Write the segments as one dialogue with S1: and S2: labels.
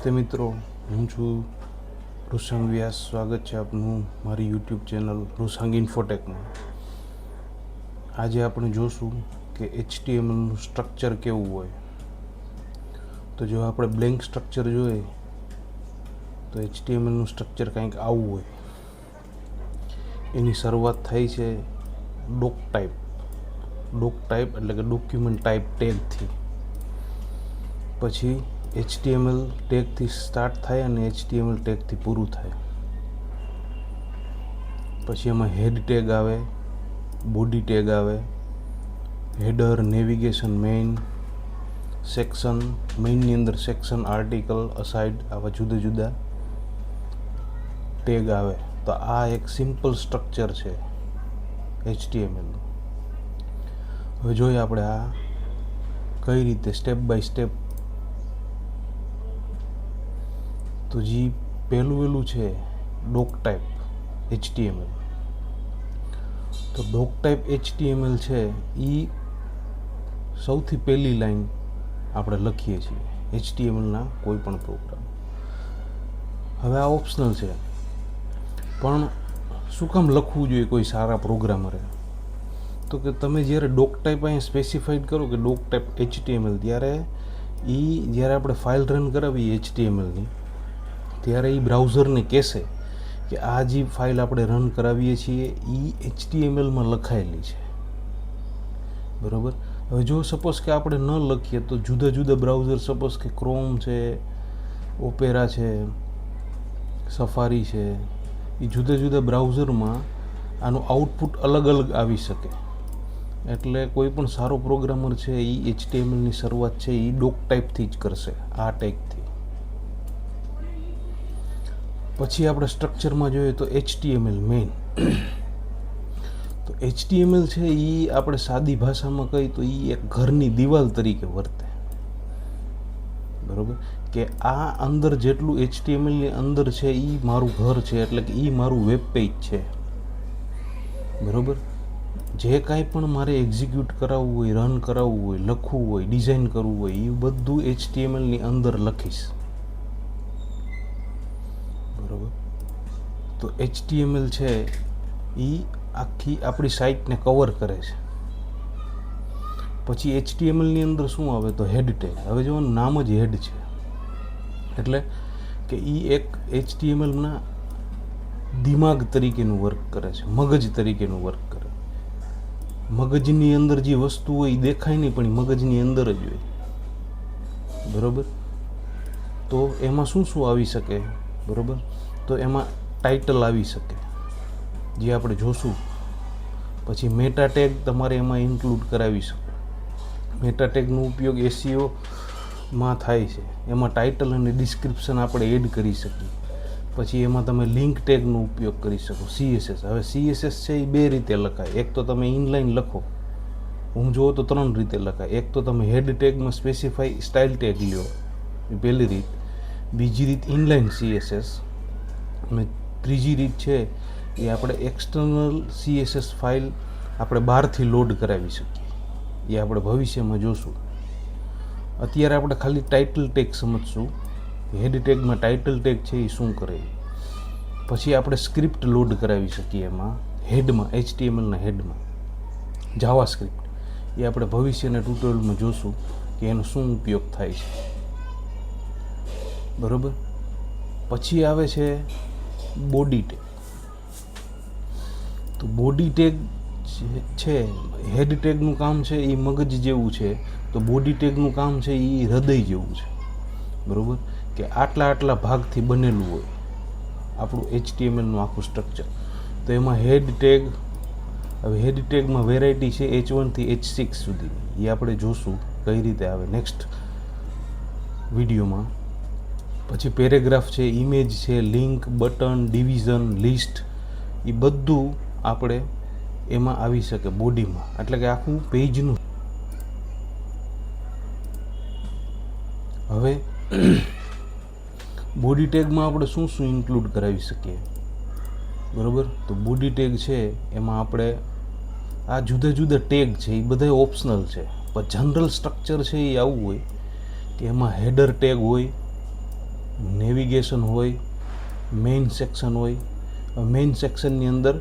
S1: નમસ્તે મિત્રો, હું છું ઋષંગ વ્યાસ. સ્વાગત છે આપનું મારી યુટ્યુબ ચેનલ ઋષંગ ઇન્ફોટેકમાં આજે આપણે જોશું કે એચટીએમએલનું સ્ટ્રક્ચર કેવું હોય. તો જો આપણે બ્લેન્ક સ્ટ્રક્ચર જોઈએ, તો એચટીએમએલનું સ્ટ્રક્ચર કંઈક આવું હોય. એની શરૂઆત થાય છે ડોક ટાઈપ ડોક ટાઈપ એટલે કે ડોક્યુમેન્ટ ટાઈપ ટેગથી પછી એચટીએમએલ ટેગથી સ્ટાર્ટ થાય અને એચટીએમએલ ટેગથી પૂરું થાય. પછી એમાં હેડ ટેગ આવે બોડી ટેગ આવે હેડર નેવિગેશન મેઇન સેક્શન મેઇનની અંદર સેક્શન આર્ટિકલ અસાઇડ આવા જુદા જુદા ટેગ આવે. તો આ એક સિમ્પલ સ્ટ્રક્ચર છે એચટીએમએલનું હવે જોઈએ આપણે આ કઈ રીતે સ્ટેપ બાય સ્ટેપ તો જે પહેલું વહેલું છે, ડોક ટાઈપ, એચટીએમએલ. તો ડોક ટાઈપ એચટીએમએલ છે એ સૌથી પહેલી લાઈન આપણે લખીએ છીએ એચટીએમએલના કોઈ પણ પ્રોગ્રામ. હવે આ ઓપ્શનલ છે. પણ શું કામ લખવું જોઈએ કોઈ સારા પ્રોગ્રામરે? તો કે તમે જ્યારે ડોક ટાઈપ અહીંયા સ્પેસિફાઈડ કરો કે ડોક ટાઈપ એચટીએમએલ, ત્યારે એ જ્યારે આપણે ફાઇલ રન કરાવીએ એચટીએમએલની ત્યારે એ બ્રાઉઝરને કહેશે કે આ જે ફાઇલ આપણે રન કરાવીએ છીએ એ એચટીએમએલમાં લખાયેલી છે. બરાબર? હવે જો સપોઝ કે આપણે ન લખીએ, તો જુદા જુદા બ્રાઉઝર સપોઝ કે ક્રોમ છે ઓપેરા છે સફારી છે એ જુદા જુદા બ્રાઉઝરમાં આનું આઉટપુટ અલગ અલગ આવી શકે. એટલે કોઈ પણ સારો પ્રોગ્રામર છે એ એચટીએમએલની શરૂઆત છે એ ડોક ટાઈપથી જ કરશે, આ ટેગથી પછી આપણે સ્ટ્રક્ચરમાં જોઈએ તો એચટીએમએલ મેઇન તો એચટીએમએલ છે એ આપણે સાદી ભાષામાં કહીએ તો એ એક ઘરની દિવાલ તરીકે વર્તે. બરાબર? કે આ અંદર જેટલું એચટીએમએલની અંદર છે એ મારું ઘર છે, એટલે કે એ મારું વેબ પેજ છે. બરાબર? જે કાંઈ પણ મારે એક્ઝિક્યુટ કરાવવું હોય રન કરાવવું હોય, લખવું હોય ડિઝાઇન કરવું હોય એ બધું એચટીએમએલની અંદર લખીશ. બરોબર? તો એચટીએમએલ છે એ આખી આપણી સાઇટને કવર કરે છે. પછી એચટીએમએલની અંદર શું આવે? તો હેડ ટેગ હવે જો નામ જ હેડ છે. એટલે કે એ એક એચટીએમએલના દિમાગ તરીકેનું વર્ક કરે છે. મગજ તરીકેનું વર્ક કરે. મગજની અંદર જે વસ્તુ હોય એ દેખાય નહીં, પણ મગજની અંદર જ હોય. બરોબર? તો એમાં શું શું આવી શકે? બરોબર? તો એમાં ટાઇટલ આવી શકે. જે આપણે જોશું. પછી મેટા ટેગ તમારે એમાં ઇન્ક્લુડ કરાવી શકો. મેટા ટેગનો ઉપયોગ એસીઓમાં થાય છે. એમાં ટાઇટલ અને ડિસ્ક્રિપ્શન આપણે એડ કરી શકીએ. પછી એમાં તમે લિંક ટેગનો ઉપયોગ કરી શકો. સીએસએસ હવે સીએસએસ છે એ બે રીતે લખાય. એક તો તમે ઇનલાઇન લખો. હું જુઓ તો ત્રણ રીતે લખાય. એક તો તમે હેડ ટેગમાં સ્પેસિફાઈ સ્ટાઇલ ટેગ લ્યો. એ પહેલી રીત. બીજી રીત ઇનલાઇન સીએસએસ અને ત્રીજી રીત છે એ આપણે એક્સટર્નલ સીએસએસ ફાઇલ આપણે બહારથી લોડ કરાવી શકીએ. એ આપણે ભવિષ્યમાં જોશું. અત્યારે આપણે ખાલી ટાઇટલ ટેગ સમજશું હેડ ટેગમાં ટાઇટલ ટેગ છે એ શું કરે પછી આપણે સ્ક્રિપ્ટ લોડ કરાવી શકીએ એમાં હેડમાં એચટીએમએલના હેડમાં જાવા સ્ક્રિપ્ટ એ આપણે ભવિષ્યના ટ્યુટોરિયલમાં જોશું કે એનો શું ઉપયોગ થાય છે. બરોબર? પછી આવે છે બોડી ટેગ તો બોડી ટેગ છે હેડ ટેગનું કામ છે એ મગજ જેવું છે. તો બોડી ટેગનું કામ છે એ હૃદય જેવું છે. બરાબર? કે આટલા આટલા ભાગથી બનેલું હોય. આપણું એચટીએમએલનું આખું સ્ટ્રક્ચર તો એમાં હેડ ટેગ હવે હેડ ટેગમાં વેરાયટી છે એચ વનથી એચ સિક્સ સુધી. એ આપણે જોશું કઈ રીતે આવે. નેક્સ્ટ વિડીયોમાં પછી પેરેગ્રાફ છે ઇમેજ છે, લિંક, બટન, ડિવિઝન, લિસ્ટ એ બધું આપણે એમાં આવી શકે બોડીમાં. એટલે કે આખું પેજનું. હવે બોડી ટેગમાં આપણે શું શું ઇન્ક્લુડ કરાવી શકીએ? બરાબર? તો બોડી ટેગ છે, એમાં આપણે આ જુદા જુદા ટેગ છે એ બધા ઓપ્શનલ છે. પણ જનરલ સ્ટ્રક્ચર છે એ આવું હોય કે એમાં હેડર ટેગ હોય નેવિગેશન હોય, મેઇન સેક્શન હોય મેઇન સેક્શનની અંદર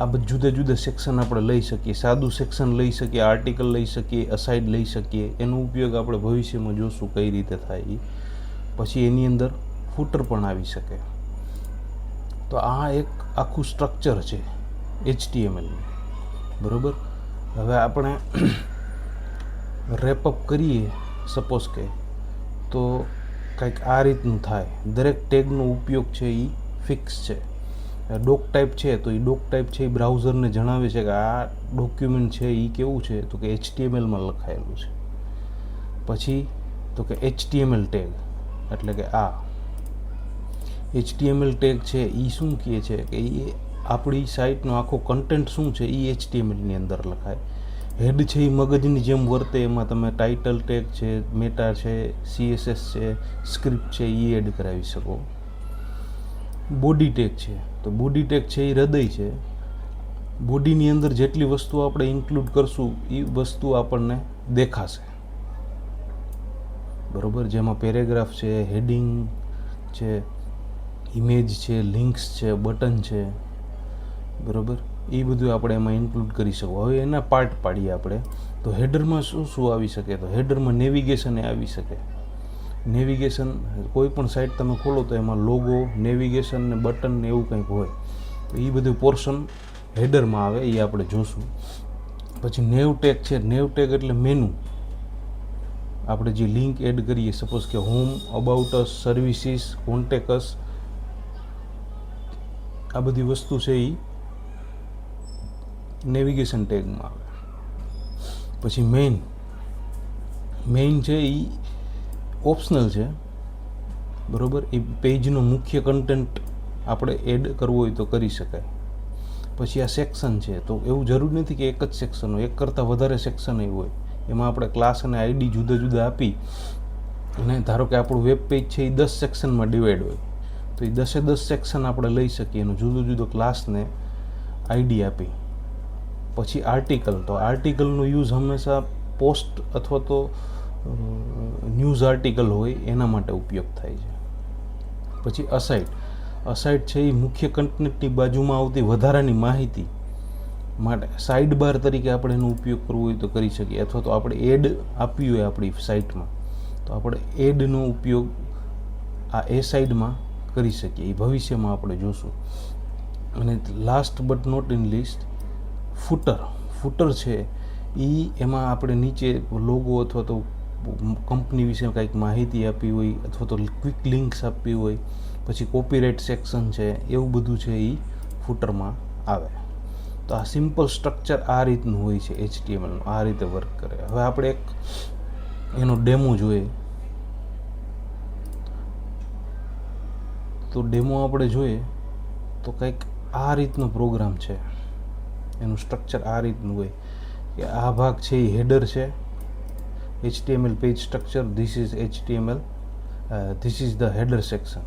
S1: આ બધા જુદા જુદા સેક્શન આપણે લઈ શકીએ, સાદું સેક્શન લઈ શકીએ, આર્ટિકલ લઈ શકીએ અસાઇડ લઈ શકીએ, એનો ઉપયોગ આપણે ભવિષ્યમાં જોશું કઈ રીતે થાય એ પછી એની અંદર ફૂટર પણ આવી શકે. તો આ એક આખું સ્ટ્રક્ચર છે એચટીએમએલનું બરાબર? હવે આપણે રેપઅપ કરીએ સપોઝ કે. તો કંઈક આ રીતનું થાય. દરેક ટેગનો ઉપયોગ છે એ ફિક્સ છે. ડોક ટાઈપ છે તો એ ડોક ટાઈપ છે એ બ્રાઉઝરને જણાવે છે કે આ ડોક્યુમેન્ટ છે એ કેવું છે તો કે એચટીએમએલમાં લખાયેલું છે. પછી તો કે એચટીએમએલ ટેગ એટલે કે આ. એચટીએમએલ ટેગ છે એ શું કહે છે કે એ આપણી સાઇટનો આખો કન્ટેન્ટ શું છે એ એચટીએમએલની અંદર લખાય. હેડ છે એ મગજની જેમ વર્તે, એમાં તમે ટાઇટલ ટેગ છે મેટા છે સીએસએસ છે સ્ક્રિપ્ટ છે એ એડ કરાવી શકો. બોડી ટેગ છે. તો બોડી ટેગ છે એ હૃદય છે. બોડીની અંદર જેટલી વસ્તુ આપણે ઇન્ક્લુડ કરશું એ વસ્તુ આપણને દેખાશે. બરોબર? જેમાં પેરેગ્રાફ છે હેડિંગ છે ઇમેજ છે લિંક્સ છે બટન છે. બરોબર? એ બધું આપણે એમાં ઇન્ક્લુડ કરી શકો. હવે એના પાર્ટ પાડીએ આપણે. તો હેડરમાં શું શું આવી શકે? તો હેડરમાં નેવિગેશન એ આવી શકે. નેવિગેશન કોઈ પણ સાઇટ તમે ખોલો તો એમાં લોગો નેવિગેશન ને બટન ને એવું કંઈક હોય. તો એ બધું પોર્શન હેડરમાં આવે એ આપણે જોશું. પછી નેવ ટેગ છે. નેવ ટેગ એટલે મેનુ આપણે જે લિંક એડ કરીએ સપોઝ કે home about us services contacts આ બધી વસ્તુ છે એ નેવિગેશન ટેગમાં આવે. પછી મેઇન મેઇન છે એ ઓપ્શનલ છે, બરાબર? એ પેજનો મુખ્ય કન્ટેન્ટ આપણે એડ કરવો હોય તો કરી શકાય. પછી આ સેક્શન છે, તો એવું જરૂર નથી કે એક જ સેક્શન હોય. એક કરતાં વધારે સેક્શન એ હોય. એમાં આપણે ક્લાસ અને આઈડી જુદા જુદા આપી અને ધારો કે આપણું વેબ પેજ છે એ દસ સેક્શનમાં ડિવાઈડ હોય. તો એ દસે દસ સેક્શન આપણે લઈ શકીએ એનો જુદો જુદો ક્લાસને આઈડી આપી. પછી આર્ટિકલ. તો આર્ટિકલનો યુઝ હંમેશા પોસ્ટ અથવા તો ન્યૂઝ આર્ટિકલ હોય, એના માટે ઉપયોગ થાય છે. પછી અસાઇડ. અસાઇડ છે એ મુખ્ય કન્ટેન્ટની બાજુમાં આવતી વધારાની માહિતી માટે સાઇડ બાર તરીકે આપણે એનો ઉપયોગ કરવો હોય તો કરી શકીએ. અથવા તો આપણે એડ આપવી હોય આપણી સાઇટમાં, તો આપણે એડનો ઉપયોગ આ એ સાઈડમાં કરી શકીએ. એ ભવિષ્યમાં આપણે જોશું. અને last but not in list footer footer છે એ એમાં આપણે નીચે લોગો અથવા તો કંપની વિશે કંઈક માહિતી આપવી હોય અથવા તો ક્વિક લિંક્સ આપવી હોય, પછી કોપીરાઇટ સેક્શન છે, એવું બધું છે એ ફૂટરમાં આવે. તો આ સિમ્પલ સ્ટ્રક્ચર આ રીતનું હોય છે એચટીએમએલનું આ રીતે વર્ક કરે. હવે આપણે એક એનો ડેમો જોઈએ. તો ડેમો આપણે જોઈએ, તો કંઈક આ રીતનો પ્રોગ્રામ છે. એનું સ્ટ્રક્ચર આ રીતનું હોય. કે આ ભાગ છે એ હેડર છે. HTML page structure this is HTML this is the header section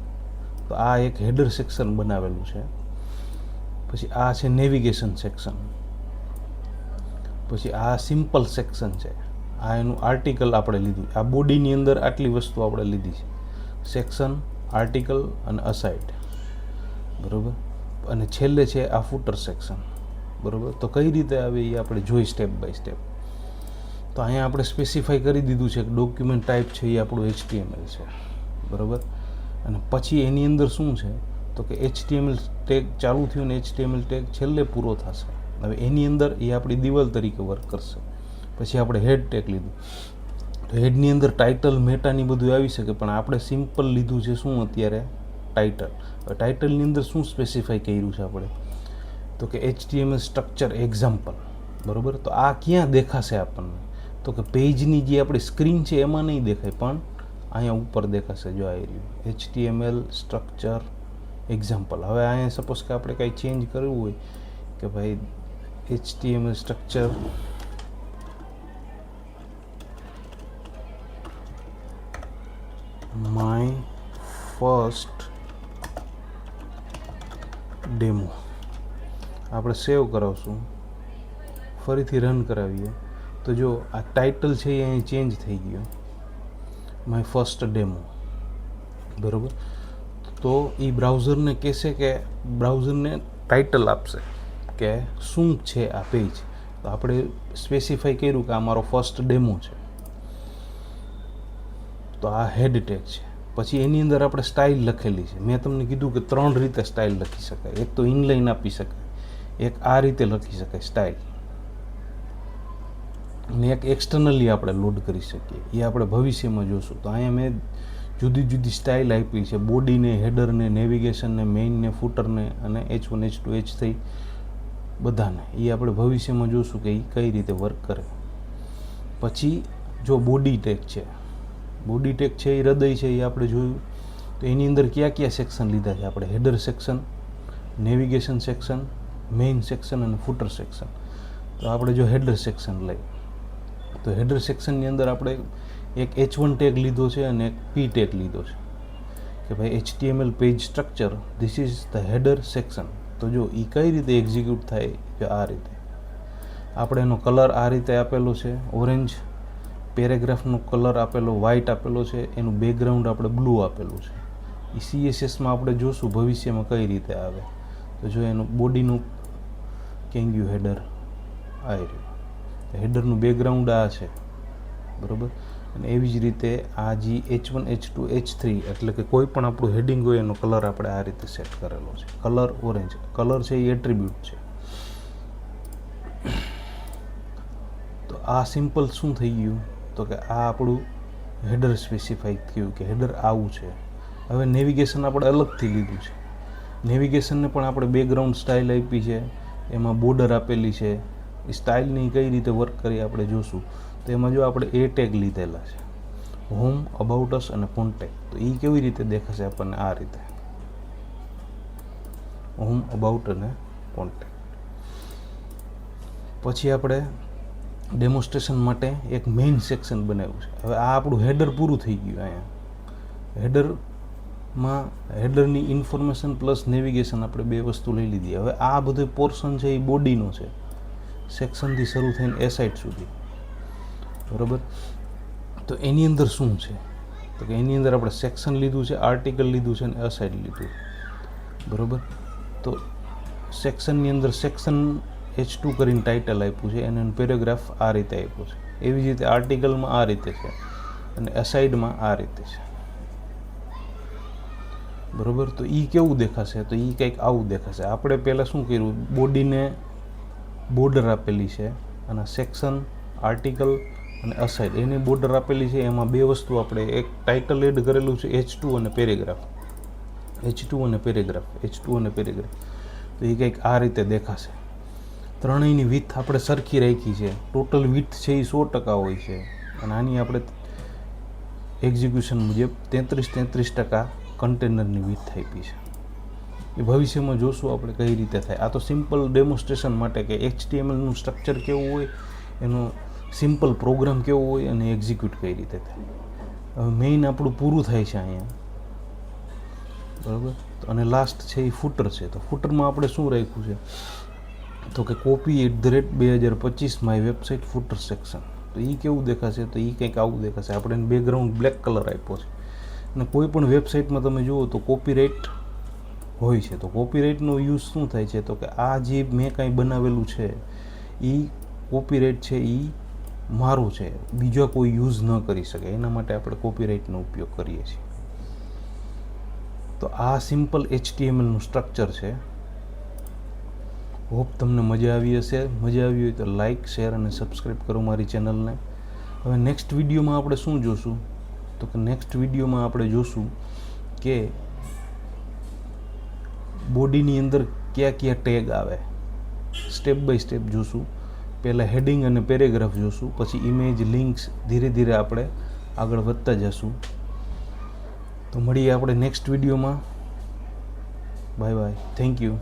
S1: તો આ એક હેડર સેક્શન બનાવેલું છે. પછી આ છે નેવિગેશન સેક્શન પછી આ સિમ્પલ સેક્શન છે. આ એનું આર્ટિકલ આપણે લીધું. આ બોડીની અંદર આટલી વસ્તુ આપણે લીધી છે. સેક્શન આર્ટિકલ અને અસાઇડ બરાબર? અને છેલ્લે છે આ ફૂટર સેક્શન બરાબર? તો કઈ રીતે આવે એ આપણે જોઈ સ્ટેપ બાય સ્ટેપ તો અહીંયા આપણે સ્પેસિફાઈ કરી દીધું છે કે ડોક્યુમેન્ટ ટાઈપ છે એ આપણું એચટીએમએલ છે. બરાબર? અને પછી એની અંદર શું છે? તો કે એચટીએમએલ ટેગ ચાલુ થયું ને એચટીએમએલ ટેગ છેલ્લે પૂરો થશે. હવે એની અંદર એ આપણી દિવાલ તરીકે વર્ક કરશે. પછી આપણે હેડ ટેગ લીધું. તો હેડની અંદર ટાઇટલ મેટાની બધું આવી શકે, પણ આપણે સિમ્પલ લીધું છે શું અત્યારે? ટાઇટલ હવે ટાઇટલની અંદર શું સ્પેસિફાઈ કર્યું છે આપણે? તો કે એચટીએમએલ સ્ટ્રક્ચર એક્ઝામ્પલ બરાબર તો આ ક્યાં દેખાશે આપણને તો કે પેજની જે આપણી સ્ક્રીન છે એમાં નહીં દેખાય પણ અહીંયા ઉપર દેખાશે જો આવી રહ્યું એચટીએમએલ સ્ટ્રક્ચર એક્ઝામ્પલ હવે અહીંયા સપોઝ કે આપણે કાંઈ ચેન્જ કરવું હોય કે ભાઈ HTML structure my first demo આપણે સેવ કરાવશું. ફરીથી રન કરાવીએ. તો જો આ ટાઇટલ છે એ અહીં ચેન્જ થઈ ગયો. માય ફર્સ્ટ ડેમો બરોબર? તો એ બ્રાઉઝરને કહેશે કે બ્રાઉઝરને ટાઇટલ આપશે કે શું છે આ પેજ તો આપણે સ્પેસિફાઈ કર્યું કે આ મારો ફર્સ્ટ ડેમો છે. તો આ હેડ ટેગ છે. પછી એની અંદર આપણે સ્ટાઇલ લખેલી છે. મેં તમને કીધું કે ત્રણ રીતે સ્ટાઇલ લખી શકાય. એક તો ઇનલાઇન આપી શકાય. એક આ રીતે લખી શકાય સ્ટાઇલ અને એક એક્સટર્નલી આપણે લોડ કરી શકીએ. એ આપણે ભવિષ્યમાં જોશું. તો અહીંયા મેં જુદી જુદી સ્ટાઇલ આપી છે. બોડીને હેડરને નેવિગેશનને મેઇનને ફૂટરને અને H one H two H થઈ બધાને. એ આપણે ભવિષ્યમાં જોશું કે એ કઈ રીતે વર્ક કરે. પછી જો બોડી ટેક છે. બોડી ટેક છે, એ હૃદય છે, એ આપણે જોયું. તો એની અંદર કયા કયા સેક્શન લીધા છે? આપણે header section navigation section main section અને ફૂટર સેક્શન તો આપણે જો હેડર સેક્શન લઈએ. તો હેડર સેક્શનની અંદર આપણે એક એચ વન ટેગ લીધો છે અને એક પી ટેગ લીધો છે. કે ભાઈ HTML page structure this is the header section તો જો એ કઈ રીતે એક્ઝિક્યુટ થાય કે આ રીતે? આપણે એનો કલર આ રીતે આપેલો છે ઓરેન્જ પેરેગ્રાફનો કલર આપેલો વ્હાઇટ આપેલો છે, એનું બેકગ્રાઉન્ડ આપણે બ્લુ આપેલું છે. એ સીએસએસમાં આપણે જોશું ભવિષ્યમાં કઈ રીતે આવે. તો જો એનું બોડીનું કેંગ્યુ હેડર આ રહ્યું હેડરનું બેકગ્રાઉન્ડ આ છે. બરાબર? અને એવી જ રીતે આ જે H one, H two, H three એટલે કે કોઈ પણ આપણું હેડિંગ હોય એનો કલર આપણે આ રીતે સેટ કરેલો છે. કલર ઓરેન્જ કલર છે એ એટ્રીબ્યુટ છે. તો આ સિમ્પલ શું થઈ ગયું? તો કે આ આપણું હેડર સ્પેસિફાઈ થયું કે હેડર આવું છે. હવે નેવિગેશન આપણે અલગથી લીધું છે. નેવિગેશનને પણ આપણે બેકગ્રાઉન્ડ સ્ટાઇલ આપી છે. એમાં બોર્ડર આપેલી છે. એ સ્ટાઇલની કઈ રીતે વર્ક કરી આપણે જોશું. તો એમાં જો આપણે એ ટેગ લીધેલા છે. હોમ અબાઉટસ અને કોન્ટેક તો એ કેવી રીતે દેખાશે આપણને આ રીતે? હોમ અબાઉટ અને કોન્ટેક પછી આપણે ડેમોન્સ્ટ્રેશન માટે એક મેઇન સેક્શન બનાવ્યું છે. હવે આ આપણું હેડર પૂરું થઈ ગયું અહીંયા. હેડરમાં હેડરની ઇન્ફોર્મેશન પ્લસ નેવિગેશન આપણે બે વસ્તુ લઈ લીધી. હવે આ બધું પોર્શન છે એ બોડીનો છે. સેક્શનથી શરૂ થઈને એ સાઇડ સુધી. બરાબર? તો એની અંદર શું છે? તો કે એની અંદર આપણે સેક્શન લીધું છે આર્ટિકલ લીધું છે અને અ લીધું. બરાબર? તો સેક્શનની અંદર સેક્શન એચ ટુ કરીને ટાઇટલ આપ્યું છે અને પેરેગ્રાફ આ રીતે આપ્યું છે. એવી જ રીતે આર્ટિકલમાં આ રીતે છે અને અસાઇડમાં આ રીતે છે. બરાબર? તો એ કેવું દેખાશે? તો એ કંઈક આવું દેખાશે. આપણે પહેલાં શું કર્યું? બોડીને બોર્ડર આપેલી છે અને સેક્શન, આર્ટિકલ અને અસાઇડ એની બોર્ડર આપેલી છે. એમાં બે વસ્તુ આપણે, એક ટાઇટલ એડ કરેલું છે એચ ટુ અને પેરેગ્રાફ એચ ટુ અને પેરેગ્રાફ એચ ટુ અને પેરેગ્રાફ તો એ કંઈક આ રીતે દેખાશે. ત્રણેયની વિથ આપણે સરખી રાખી છે. ટોટલ વિથ છે એ સો ટકા હોય છે. અને આની આપણે એક્ઝિક્યુશન મુજબ તેત્રીસ તેત્રીસ ટકા કન્ટેનરની વિથ આપી છે. એ ભવિષ્યમાં જોશું આપણે કઈ રીતે થાય. આ તો સિમ્પલ ડેમોન્સ્ટ્રેશન માટે કે એચટીએમએલનું સ્ટ્રક્ચર કેવું હોય, એનો સિમ્પલ પ્રોગ્રામ કેવો હોય અને એક્ઝિક્યુટ કઈ રીતે થાય. મેઇન આપણું પૂરું થાય છે અહીંયા. બરાબર? અને લાસ્ટ છે એ ફૂટર છે. તો ફૂટરમાં આપણે શું રાખ્યું છે? તો કે કોપી એટ ધ રેટ બે હજાર પચીસ માય વેબસાઇટ ફૂટર સેક્શન તો એ કેવું દેખાશે? તો એ કંઈક આવું દેખાશે. આપણે બેકગ્રાઉન્ડ બ્લેક કલર આપ્યો છે. અને કોઈ પણ વેબસાઇટમાં તમે જુઓ તો કોપીરાઇટ હોય છે. તો કોપીરાઇટનો યુઝ શું થાય છે? તો કે આ જે મેં કાંઈ બનાવેલું છે એ કોપીરાઇટ છે એ મારું છે. બીજા કોઈ યુઝ ન કરી શકે. એના માટે આપણે કોપીરાઇટનો ઉપયોગ કરીએ છીએ. તો આ સિમ્પલ એચટીએમએલનું સ્ટ્રક્ચર છે. હોપ તમને મજા આવી હશે. મજા આવી હોય તો લાઇક શેર અને સબસ્ક્રાઈબ કરો મારી ચેનલને હવે નેક્સ્ટ વિડીયોમાં આપણે શું જોશું? તો કે નેક્સ્ટ વિડીયોમાં આપણે જોશું કે બોડીની અંદર કયા કયા ટેગ આવે. સ્ટેપ બાય સ્ટેપ જોશું. પહેલાં હેડિંગ અને પેરેગ્રાફ જોશું. પછી ઇમેજ લિંક્સ ધીરે ધીરે આપણે આગળ વધતા જશું. તો મળીએ આપણે નેક્સ્ટ વિડીયોમાં. Bye bye thank you